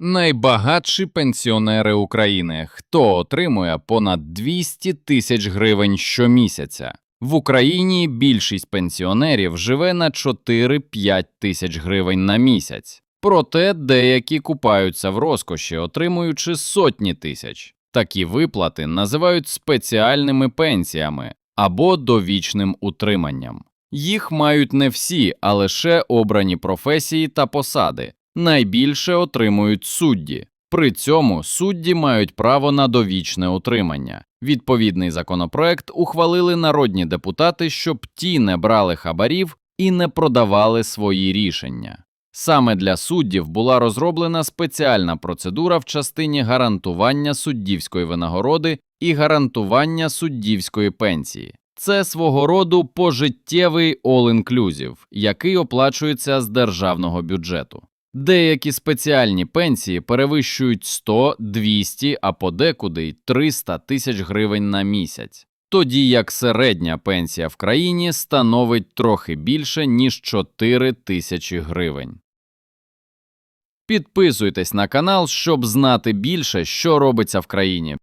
Найбагатші пенсіонери України, хто отримує понад 200 тисяч гривень щомісяця. В Україні більшість пенсіонерів живе на 4-5 тисяч гривень на місяць. Проте деякі купаються в розкоші, отримуючи сотні тисяч. Такі виплати називають спеціальними пенсіями або довічним утриманням. Їх мають не всі, а лише обрані професії та посади. Найбільше отримують судді. При цьому судді мають право на довічне утримання. Відповідний законопроект ухвалили народні депутати, щоб ті не брали хабарів і не продавали свої рішення. Саме для суддів була розроблена спеціальна процедура в частині гарантування суддівської винагороди і гарантування суддівської пенсії. Це свого роду пожиттєвий all-inclusive, який оплачується з державного бюджету. Деякі спеціальні пенсії перевищують 100, 200, а подекуди й 300 тисяч гривень на місяць, тоді як середня пенсія в країні становить трохи більше, ніж 4 тисячі гривень. Підписуйтесь на канал, щоб знати більше, що робиться в країні.